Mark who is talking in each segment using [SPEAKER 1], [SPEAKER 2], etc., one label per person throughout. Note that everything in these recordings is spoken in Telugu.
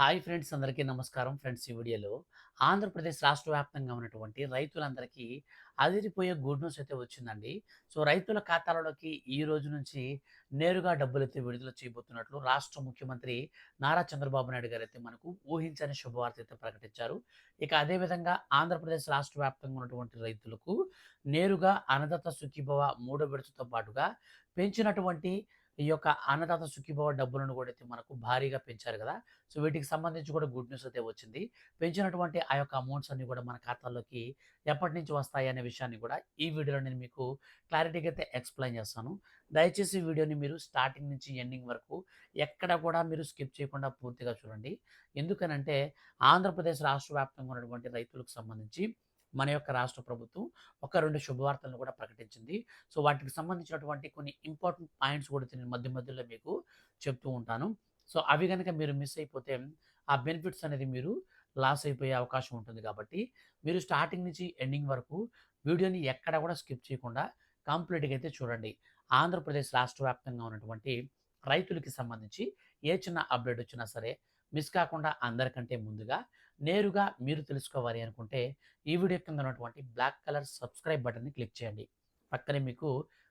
[SPEAKER 1] హాయ్ ఫ్రెండ్స్ అందరికీ నమస్కారం ఫ్రెండ్స్ ఈ వీడియోలో. ఆంధ్రప్రదేశ్ రాష్ట్ర వ్యాప్తంగా ఉన్నటువంటి రైతులందరికీ అదిరిపోయే గుడ్ న్యూస్ అయితే వచ్చిందండి. సో రైతుల ఖాతాలలోకి ఈ రోజు నుంచి నేరుగా డబ్బులు అయితే విడుదల చేయబోతున్నట్లు రాష్ట్ర ముఖ్యమంత్రి నారా చంద్రబాబు నాయుడు గారు అయితే మనకు ఊహించని శుభవార్త అయితే ప్రకటించారు. ఇక అదేవిధంగా ఆంధ్రప్రదేశ్ రాష్ట్ర వ్యాప్తంగా ఉన్నటువంటి రైతులకు నేరుగా అన్నదాత సుఖీభవ మూడో విడతతో పాటుగా పెంచినటువంటి ఈ యొక్క అన్నదాత సుఖీభవ డబ్బులను కూడా అయితే మనకు భారీగా పెంచారు కదా. సో వీటికి సంబంధించి కూడా గుడ్ న్యూస్ అయితే వచ్చింది. పెంచినటువంటి ఆ యొక్క అమౌంట్స్ అన్ని కూడా మన ఖాతాల్లోకి ఎప్పటి నుంచి వస్తాయి అనే విషయాన్ని కూడా ఈ వీడియోలో నేను మీకు క్లారిటీగా అయితే ఎక్స్ప్లెయిన్ చేస్తాను. దయచేసి వీడియోని మీరు స్టార్టింగ్ నుంచి ఎండింగ్ వరకు ఎక్కడ కూడా మీరు స్కిప్ చేయకుండా పూర్తిగా చూడండి. ఎందుకనంటే ఆంధ్రప్రదేశ్ రాష్ట్ర వ్యాప్తంగా ఉన్నటువంటి రైతులకు సంబంధించి మన యొక్క రాష్ట్ర ప్రభుత్వం ఒక రెండు శుభవార్తలను కూడా ప్రకటించింది. సో వాటికి సంబంధించినటువంటి కొన్ని ఇంపార్టెంట్ పాయింట్స్ కూడా నేను మధ్య మధ్యలో మీకు చెప్తూ ఉంటాను. సో అవి కనుక మీరు మిస్ అయిపోతే ఆ బెనిఫిట్స్ అనేది మీరు లాస్ అయిపోయే అవకాశం ఉంటుంది కాబట్టి మీరు స్టార్టింగ్ నుంచి ఎండింగ్ వరకు వీడియోని ఎక్కడ కూడా స్కిప్ చేయకుండా కంప్లీట్గా అయితే చూడండి. ఆంధ్రప్రదేశ్ రాష్ట్ర వ్యాప్తంగా ఉన్నటువంటి రైతులకి సంబంధించి ఏ చిన్న అప్డేట్ వచ్చినా సరే మిస్ కాకుండా అందరికంటే ముందుగా నేరుగా మీరు తెలుసుకోవాలి అనుకుంటే ఈ వీడియో కింద ఉన్నటువంటి బ్లాక్ కలర్ సబ్స్క్రైబ్ బటన్ని క్లిక్ చేయండి. పక్కనే మీకు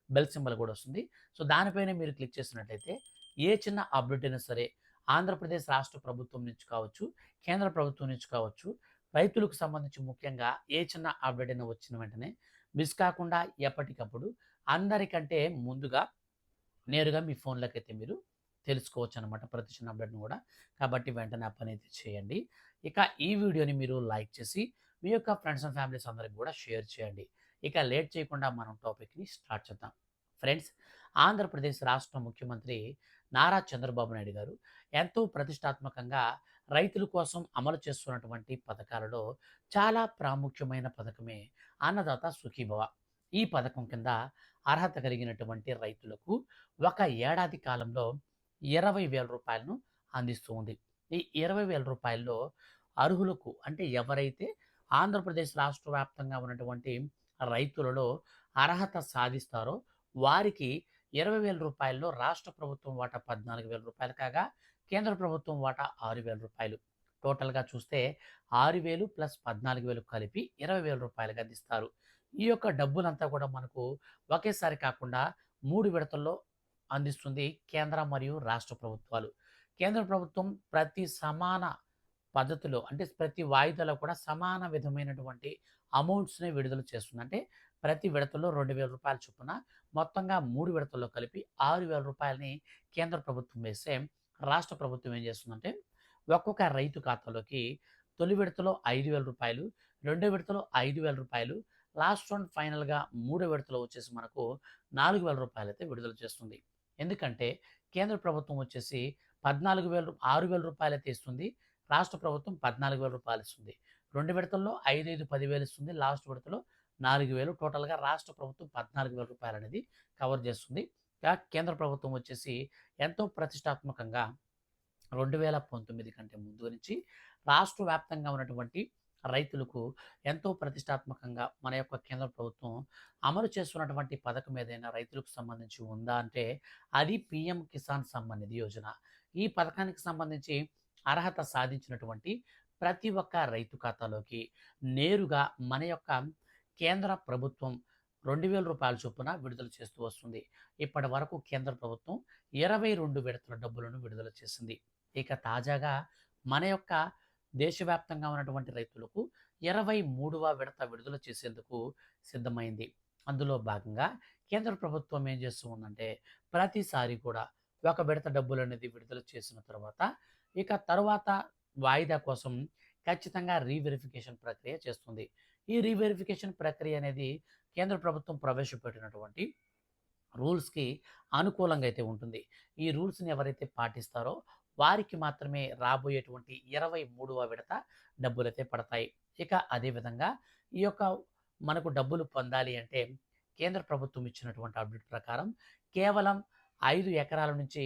[SPEAKER 1] బెల్ సింబల్ కూడా వస్తుంది. సో దానిపైన మీరు క్లిక్ చేసినట్లయితే ఏ చిన్న అప్డేట్ అయినా సరే ఆంధ్రప్రదేశ్ రాష్ట్ర ప్రభుత్వం నుంచి కావచ్చు కేంద్ర ప్రభుత్వం నుంచి కావచ్చు రైతులకు సంబంధించి ముఖ్యంగా ఏ చిన్న అప్డేట్ అయినా వచ్చిన వెంటనే మిస్ కాకుండా ఎప్పటికప్పుడు అందరికంటే ముందుగా నేరుగా మీ ఫోన్లోకి అయితే మీరు తెలుసుకోవచ్చు అనమాట ప్రతి చిన్న అప్డేట్ను కూడా. కాబట్టి వెంటనే ఆ పని అయితే చేయండి. ఇక ఈ వీడియోని మీరు లైక్ చేసి మీ యొక్క ఫ్రెండ్స్ అండ్ ఫ్యామిలీస్ అందరికి కూడా షేర్ చేయండి. ఇక లేట్ చేయకుండా మనం టాపిక్ని స్టార్ట్ చేద్దాం. ఫ్రెండ్స్ ఆంధ్రప్రదేశ్ రాష్ట్ర ముఖ్యమంత్రి నారా చంద్రబాబు నాయుడు గారు ఎంతో ప్రతిష్టాత్మకంగా రైతుల కోసం అమలు చేస్తున్నటువంటి పథకాలలో చాలా ప్రాముఖ్యమైన పథకమే అన్నదాత సుఖీభవ. ఈ పథకం కింద అర్హత కలిగినటువంటి రైతులకు ఒక ఏడాది కాలంలో ఇరవై వేల రూపాయలను అందిస్తూ ఉంది. ఈ ఇరవై వేల రూపాయల్లో అర్హులకు అంటే ఎవరైతే ఆంధ్రప్రదేశ్ రాష్ట్ర వ్యాప్తంగా ఉన్నటువంటి రైతులలో అర్హత సాధిస్తారో వారికి ఇరవై వేల రూపాయల్లో రాష్ట్ర ప్రభుత్వం వాటా పద్నాలుగు వేల రూపాయలు కాగా కేంద్ర ప్రభుత్వం వాటా ఆరు వేల రూపాయలు. టోటల్గా చూస్తే ఆరు వేలు ప్లస్ పద్నాలుగు వేలు కలిపి ఇరవై వేల రూపాయలుగా అందిస్తారు. ఈ యొక్క డబ్బులంతా కూడా మనకు ఒకేసారి కాకుండా మూడు విడతల్లో అందిస్తుంది కేంద్ర మరియు రాష్ట్ర ప్రభుత్వాలు. కేంద్ర ప్రభుత్వం ప్రతి సమాన పద్ధతిలో అంటే ప్రతి వాయిదాలో కూడా సమాన విధమైనటువంటి అమౌంట్స్ని విడుదల చేస్తుంది. అంటే ప్రతి విడతలో రెండు వేల రూపాయల చొప్పున మొత్తంగా మూడు విడతల్లో కలిపి ఆరు వేల రూపాయలని కేంద్ర ప్రభుత్వం వేస్తే రాష్ట్ర ప్రభుత్వం ఏం చేస్తుందంటే ఒక్కొక్క రైతు ఖాతాలోకి తొలి విడతలో ఐదు వేల రూపాయలు రెండో విడతలో ఐదు వేల రూపాయలు లాస్ట్ అండ్ ఫైనల్గా మూడో విడతలో వచ్చేసి మనకు నాలుగు వేల రూపాయలు అయితే విడుదల చేస్తుంది. ఎందుకంటే కేంద్ర ప్రభుత్వం వచ్చేసి పద్నాలుగు వేల ఆరు వేల రూపాయలు అయితే ఇస్తుంది రాష్ట్ర ప్రభుత్వం పద్నాలుగు వేల రూపాయలు ఇస్తుంది. రెండు విడతల్లో ఐదు ఐదు పదివేలు ఇస్తుంది. లాస్ట్ విడతలో నాలుగు వేలు. టోటల్గా రాష్ట్ర ప్రభుత్వం పద్నాలుగు వేల రూపాయలు అనేది కవర్ చేస్తుంది. కేంద్ర ప్రభుత్వం వచ్చేసి ఎంతో ప్రతిష్టాత్మకంగా రెండు వేల పంతొమ్మిది కంటే ముందు నుంచి రాష్ట్ర వ్యాప్తంగా ఉన్నటువంటి రైతులకు ఎంతో ప్రతిష్టాత్మకంగా మన యొక్క కేంద్ర ప్రభుత్వం అమలు చేస్తున్నటువంటి పథకం ఏదైనా రైతులకు సంబంధించి ఉందా అంటే అది పిఎం కిసాన్ సమ్మాన్ నిధి యోజన. ఈ పథకానికి సంబంధించి అర్హత సాధించినటువంటి ప్రతి ఒక్క రైతు ఖాతాలోకి నేరుగా మన యొక్క కేంద్ర ప్రభుత్వం రెండు వేల రూపాయల చొప్పున విడుదల చేస్తూ వస్తుంది. ఇప్పటి వరకు కేంద్ర ప్రభుత్వం ఇరవై రెండు విడతల డబ్బులను విడుదల చేసింది. ఇక తాజాగా మన యొక్క దేశవ్యాప్తంగా ఉన్నటువంటి రైతులకు ఇరవై మూడవ విడత విడుదల చేసేందుకు సిద్ధమైంది. అందులో భాగంగా కేంద్ర ప్రభుత్వం ఏం చేస్తూ ఉందంటే ప్రతిసారి కూడా ఒక విడత డబ్బులు అనేది విడుదల చేసిన తర్వాత ఇక తర్వాత వాయిదా కోసం ఖచ్చితంగా రీవెరిఫికేషన్ ప్రక్రియ చేస్తుంది. ఈ రీవెరిఫికేషన్ ప్రక్రియ అనేది కేంద్ర ప్రభుత్వం ప్రవేశపెట్టినటువంటి రూల్స్కి అనుకూలంగా అయితే ఉంటుంది. ఈ రూల్స్ని ఎవరైతే పాటిస్తారో వారికి మాత్రమే రాబోయేటువంటి ఇరవై మూడవ విడత డబ్బులైతే పడతాయి. ఇక అదేవిధంగా ఈ యొక్క మనకు డబ్బులు పొందాలి అంటే కేంద్ర ప్రభుత్వం ఇచ్చినటువంటి అప్డేట్ ప్రకారం కేవలం ఐదు ఎకరాల నుంచి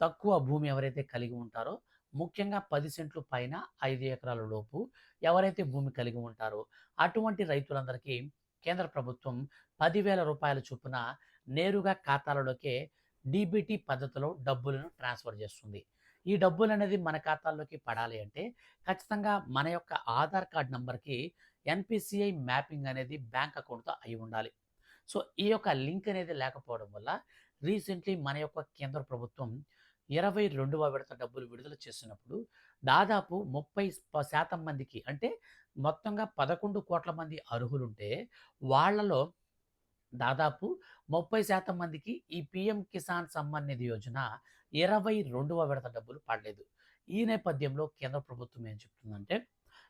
[SPEAKER 1] తక్కువ భూమి ఎవరైతే కలిగి ఉంటారో ముఖ్యంగా పది సెంట్లు పైన ఐదు ఎకరాల లోపు ఎవరైతే భూమి కలిగి ఉంటారో అటువంటి రైతులందరికీ కేంద్ర ప్రభుత్వం పదివేల రూపాయల చొప్పున నేరుగా ఖాతాలలోకే డీబీటీ పద్ధతిలో డబ్బులను ట్రాన్స్ఫర్ చేస్తుంది. ఈ డబ్బులు అనేది మన ఖాతాల్లోకి పడాలి అంటే ఖచ్చితంగా మన యొక్క ఆధార్ కార్డ్ నంబర్‌కి ఎన్‌పిసిఐ మ్యాపింగ్ అనేది బ్యాంక్ అకౌంట్‌తో అయి ఉండాలి. సో, ఈ యొక్క లింక్ అనేది లేకపోవడం వల్ల రీసెంట్‌లీ మన యొక్క కేంద్ర ప్రభుత్వం 22వ విడత డబ్బులు విడుదల చేసినప్పుడు దాదాపు 30% మందికి అంటే మొత్తంగా పదకొండు కోట్ల మంది అర్హులుంటే వాళ్ళలో దాదాపు 30% మందికి ఈ పీఎం కిసాన్ సమ్మాన్ నిధి యోజన 22వ విడత డబ్బులు పడలేదు. ఈ నేపథ్యంలో కేంద్ర ప్రభుత్వం ఏం చెప్తుందంటే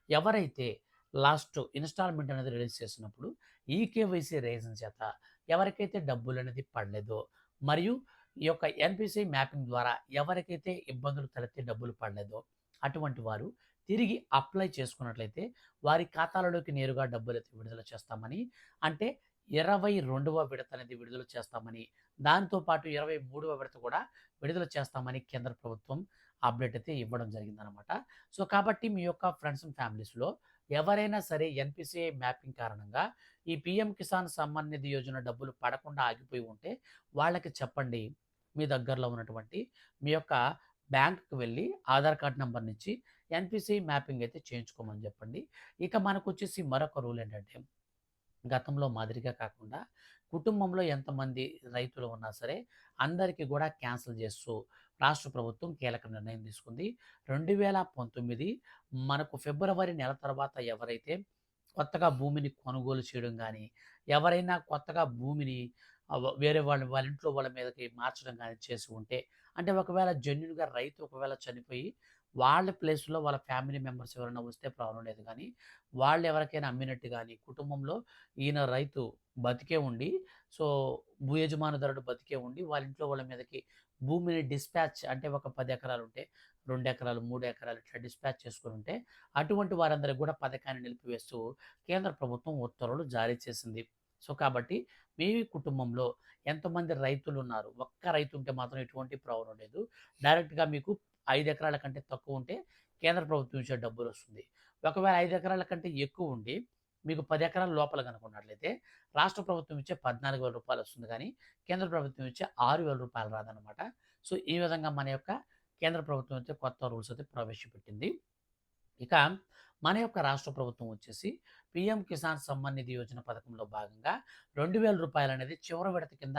[SPEAKER 1] ఎవరైతే లాస్ట్ ఇన్‌స్టాల్‌మెంట్ అనేది రిలీజ్ చేసినప్పుడు ఈకేవైసీ రీజన్ చేత ఎవరికైతే డబ్బులు అనేది పడలేదో మరియు ఈ యొక్క ఎన్పిసి మ్యాపింగ్ ద్వారా ఎవరికైతే ఇబ్బందులు తలెత్తి డబ్బులు పడలేదో అటువంటి వారు తిరిగి అప్లై చేసుకున్నట్లయితే వారి ఖాతాలలోకి నేరుగా డబ్బులైతే విడుదల చేస్తామని అంటే 22వ విడత అనేది విడుదల చేస్తామని దాంతో పాటు 23వ విడత కూడా విడుదల చేస్తామని కేంద్ర ప్రభుత్వం అప్డేట్ అయితే ఇవ్వడం జరిగిందనమాట. సో, కాబట్టి మీ యొక్క ఫ్రెండ్స్ అండ్ ఫ్యామిలీస్‌లో ఎవరైనా సరే ఎన్‌పిసిఐ మ్యాపింగ్ కారణంగా ఈ పీఎం కిసాన్ సమ్మాన్ నిధి యోజన డబ్బులు పడకుండా ఆగిపోయి ఉంటే వాళ్ళకి చెప్పండి. మీ దగ్గరలో ఉన్నటువంటి మీ యొక్క బ్యాంక్‌కి వెళ్ళి ఆధార్ కార్డ్ నెంబర్ నుంచి ఎన్‌పిసిఐ మ్యాపింగ్ అయితే చేయించుకోమని చెప్పండి. ఇక మనకొచ్చేసి మరొక రూల్ ఏంటంటే గతంలో మాదిరిగా కాకుండా కుటుంబంలో ఎంతమంది రైతులు ఉన్నా సరే అందరికీ కూడా క్యాన్సిల్ చేస్తూ రాష్ట్ర ప్రభుత్వం కీలక నిర్ణయం తీసుకుంది. 2019 మనకు ఫిబ్రవరి నెల తర్వాత ఎవరైతే కొత్తగా భూమిని కొనుగోలు చేయడం కానీ ఎవరైనా కొత్తగా భూమిని వేరే వాళ్ళ వాళ్ళ ఇంట్లో వాళ్ళ మీదకి మార్చడం కానీ చేసి ఉంటే అంటే ఒకవేళ జన్యునిగా రైతు ఒకవేళ చనిపోయి వాళ్ళ ప్లేస్‌లో వాళ్ళ ఫ్యామిలీ మెంబర్స్ ఎవరైనా వస్తే ప్రాబ్లమ్ లేదు కానీ వాళ్ళు ఎవరికైనా అమ్మినట్టు కానీ కుటుంబంలో ఈయన రైతు బతికే ఉండి సో, భూ యజమానుదారుడు బతికే ఉండి వాళ్ళ ఇంట్లో వాళ్ళ మీదకి భూమిని డిస్పాచ్ అంటే ఒక పది ఎకరాలు ఉంటే రెండు ఎకరాలు, మూడు ఎకరాలు ఇట్లా డిస్పాచ్ చేసుకొనుంటే అటువంటి వారందరికి కూడా పథకాన్ని నిలిపివేస్తూ కేంద్ర ప్రభుత్వం ఉత్తర్వులు జారీ చేసింది. సో, కాబట్టి మీ కుటుంబంలో ఎంతమంది రైతులు ఉన్నారు ఒక్క రైతు ఉంటే మాత్రం ఎటువంటి ప్రాబ్లమ్ లేదు. డైరెక్ట్‌గా మీకు ఐదు ఎకరాల కంటే తక్కువ ఉంటే కేంద్ర ప్రభుత్వం నుంచే డబ్బులు వస్తుంది ఒకవేళ ఐదు ఎకరాల కంటే ఎక్కువ ఉండి మీకు పది ఎకరాల లోపల గనుక ఉన్నట్లయితే రాష్ట్ర ప్రభుత్వం ఇచ్చే రూ. 14,000 వస్తుంది కానీ కేంద్ర ప్రభుత్వం ఇచ్చే ఆరు వేల రూపాయలు రాదనమాట. సో, ఈ విధంగా మన యొక్క కేంద్ర ప్రభుత్వం అయితే కొత్త రూల్స్ అయితే ప్రవేశపెట్టింది. ఇక మన యొక్క రాష్ట్ర ప్రభుత్వం వచ్చేసి పీఎం కిసాన్ సమ్మాన్ నిధి యోజన పథకంలో భాగంగా రెండు వేల రూపాయలు అనేది చివరి విడత కింద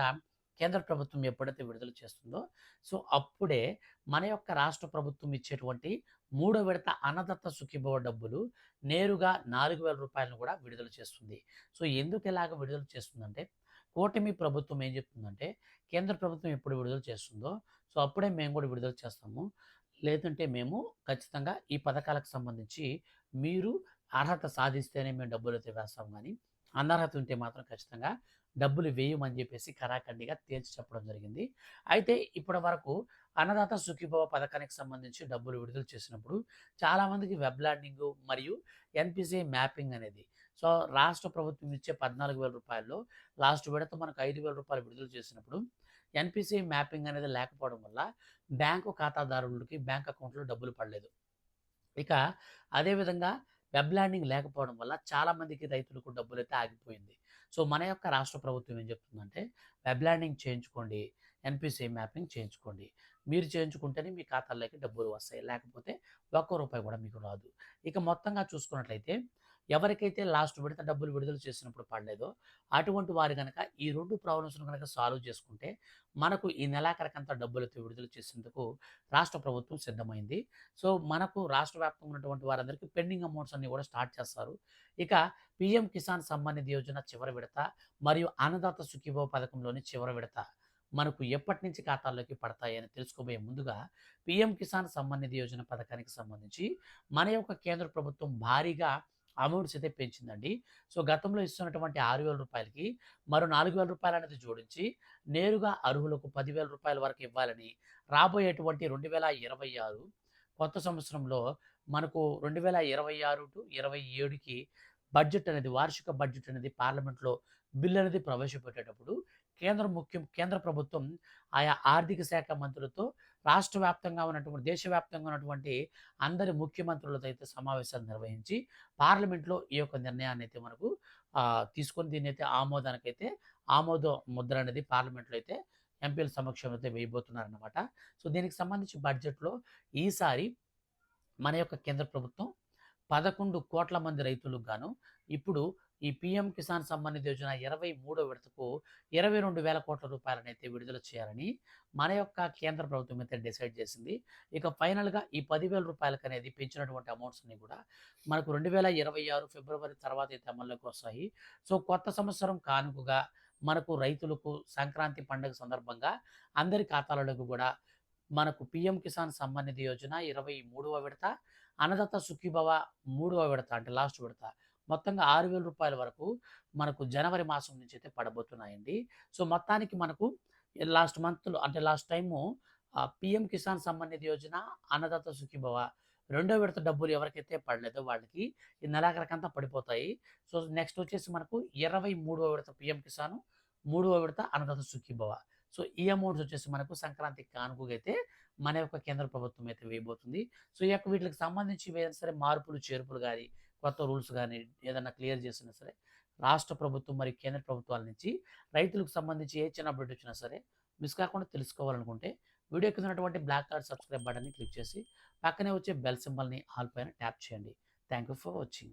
[SPEAKER 1] కేంద్ర ప్రభుత్వం ఎప్పుడైతే విడుదల చేస్తుందో సో, అప్పుడే మన యొక్క రాష్ట్ర ప్రభుత్వం ఇచ్చేటువంటి మూడో విడత అనదత్త సుఖీభవ డబ్బులు నేరుగా నాలుగు వేల రూపాయలను కూడా విడుదల చేస్తుంది. సో, ఎందుకు ఇలాగ విడుదల చేస్తుందంటే కూటమి ప్రభుత్వం ఏం చెప్తుందంటే కేంద్ర ప్రభుత్వం ఎప్పుడు విడుదల చేస్తుందో సో, అప్పుడే మేము కూడా విడుదల చేస్తాము. లేదంటే మేము ఖచ్చితంగా ఈ పథకాలకు సంబంధించి మీరు అర్హత సాధిస్తేనే మేము డబ్బులైతే వేస్తాం కానీ అనర్హత ఉంటే మాత్రం ఖచ్చితంగా డబ్బులు వేయమని చెప్పేసి కరాఖండిగా తేల్చి చెప్పడం జరిగింది. అయితే ఇప్పటి వరకు అన్నదాత సుఖీభవ పథకానికి సంబంధించి డబ్బులు విడుదల చేసినప్పుడు చాలామందికి వెబ్ ల్యాండింగ్ మరియు ఎన్‌పిసిఐ మ్యాపింగ్ అనేది సో, రాష్ట్ర ప్రభుత్వం ఇచ్చే పద్నాలుగు వేల రూపాయల్లో లాస్ట్ విడత మనకు ఐదు వేల రూపాయలు విడుదల చేసినప్పుడు ఎన్‌పిసిఐ మ్యాపింగ్ అనేది లేకపోవడం వల్ల బ్యాంకు ఖాతాదారులకి బ్యాంక్ అకౌంట్‌లో డబ్బులు పడలేదు. ఇక అదేవిధంగా వెబ్ ల్యాండింగ్ లేకపోవడం వల్ల చాలామందికి రైతులకు రైతులకు డబ్బులైతే ఆగిపోయింది. సో, మన యొక్క రాష్ట్ర ప్రభుత్వం ఏం చెప్తుందంటే వెబ్ ల్యాండింగ్ చేయించుకోండి. ఎన్‌పిసిఐ మ్యాపింగ్ చేయించుకోండి. మీరు చేయించుకుంటేనే మీ ఖాతాల్లోకి డబ్బులు వస్తాయి. లేకపోతే ఒక్క రూపాయి కూడా మీకు రాదు. ఇక మొత్తంగా చూసుకున్నట్లయితే ఎవరికైతే లాస్ట్ విడత డబ్బులు విడుదల చేసినప్పుడు పడలేదో అటువంటి వారు కనుక ఈ రెండు ప్రాబ్లమ్స్‌ను కనుక సాల్వ్ చేసుకుంటే మనకు ఈ నెలాఖరికంతా డబ్బులతో విడుదల చేసేందుకు రాష్ట్ర ప్రభుత్వం సిద్ధమైంది. సో, మనకు రాష్ట్ర వ్యాప్తంగా ఉన్నటువంటి వారందరికీ పెండింగ్ అమౌంట్స్ అన్ని కూడా స్టార్ట్ చేస్తారు. ఇక పీఎం కిసాన్ సమ్మాన్ నిధి యోజన చివరి విడత మరియు అన్నదాత సుఖీభవ పథకంలోని చివరి విడత మనకు ఎప్పటినుంచి ఖాతాల్లోకి పడతాయని తెలుసుకోబోయే ముందుగా పీఎం కిసాన్ సమ్మాన్ నిధి యోజన పథకానికి సంబంధించి మన యొక్క కేంద్ర ప్రభుత్వం భారీగా అమౌంట్స్ అయితే పెంచిందండి. సో, గతంలో ఇస్తున్నటువంటి ఆరు వేల రూపాయలకి మరో రూ. 4,000 అనేది జోడించి నేరుగా అర్హులకు పదివేల రూపాయల వరకు ఇవ్వాలని రాబోయేటువంటి 2026 కొత్త సంవత్సరంలో మనకు 2026-27కి బడ్జెట్ అనేది వార్షిక బడ్జెట్ అనేది పార్లమెంట్‌లో బిల్ అనేది ప్రవేశపెట్టేటప్పుడు కేంద్ర ముఖ్యం కేంద్ర ప్రభుత్వం ఆయా ఆర్థిక శాఖ మంత్రులతో రాష్ట్ర వ్యాప్తంగా ఉన్నటువంటి దేశవ్యాప్తంగా ఉన్నటువంటి అందరి ముఖ్యమంత్రులతో అయితే సమావేశాలు నిర్వహించి పార్లమెంట్‌లో ఈ యొక్క నిర్ణయాన్ని అయితే మనకు ఆహ్, తీసుకొని అయితే ఆమోదానికైతే ఆమోద ముద్ర అనేది పార్లమెంట్‌లో అయితే ఎంపీల సమక్షంలో అయితే వేయబోతున్నారనమాట సో దీనికి సంబంధించి బడ్జెట్లో ఈసారి మన యొక్క కేంద్ర ప్రభుత్వం పదకొండు కోట్ల మంది రైతులకు గాను ఇప్పుడు ఈ పిఎం కిసాన్ సంబంధిత యోజన ఇరవై మూడో విడతకు ఇరవై రెండు వేల కోట్ల రూపాయలనైతే విడుదల చేయాలని మన యొక్క కేంద్ర ప్రభుత్వం అయితే డిసైడ్ చేసింది. ఇక ఫైనల్గా ఈ పదివేల రూపాయలకు అనేది పెంచినటువంటి అమౌంట్స్ని కూడా మనకు రెండు వేల ఇరవై ఆరు ఫిబ్రవరి తర్వాత అయితే అమల్లోకి వస్తాయి. సో కొత్త సంవత్సరం కానుకగా మనకు రైతులకు సంక్రాంతి పండుగ సందర్భంగా అందరి ఖాతాలలోకి కూడా మనకు పిఎం కిసాన్ సంబంధిత యోజన ఇరవై మూడవ విడత అన్నదాత సుఖీభవ మూడవ విడత అంటే లాస్ట్ విడత. మొత్తంగా ఆరు వేల రూపాయల వరకు మనకు జనవరి మాసం నుంచి అయితే పడబోతున్నాయండి. సో మొత్తానికి మనకు లాస్ట్ మంత్లో అంటే last time PM Kisan Samman Nidhi Yojana Annadata Sukhibhava రెండో విడత డబ్బులు ఎవరికైతే పడలేదో వాళ్ళకి ఈ నెలాఖరికంతా పడిపోతాయి. సో నెక్స్ట్ వచ్చేసి మనకు ఇరవై మూడవ విడత పిఎం కిసాన్ మూడవ విడత అన్నదాత సుఖీభవ. సో ఈ అమౌంట్స్ వచ్చేసి మనకు సంక్రాంతి కానుకగా అయితే మన యొక్క కేంద్ర ప్రభుత్వం అయితే వేయబోతుంది. సో ఈ యొక్క వీటికి సంబంధించి ఏదైనా సరే మార్పులు చేర్పులు కానీ కొత్త రూల్స్ కానీ ఏదైనా క్లియర్ చేసినా సరే రాష్ట్ర ప్రభుత్వం మరియు కేంద్ర ప్రభుత్వాల నుంచి రైతులకు సంబంధించి ఏ చిన్న అప్డేట్ వచ్చినా సరే మిస్ కాకుండా తెలుసుకోవాలనుకుంటే వీడియో కింద ఉన్నటువంటి బ్లాక్ కార్డ్ సబ్స్క్రైబ్ బటన్ని క్లిక్ చేసి పక్కనే వచ్చే బెల్ సింబల్ని ఆల్ పైన ట్యాప్ చేయండి. Thank you for watching.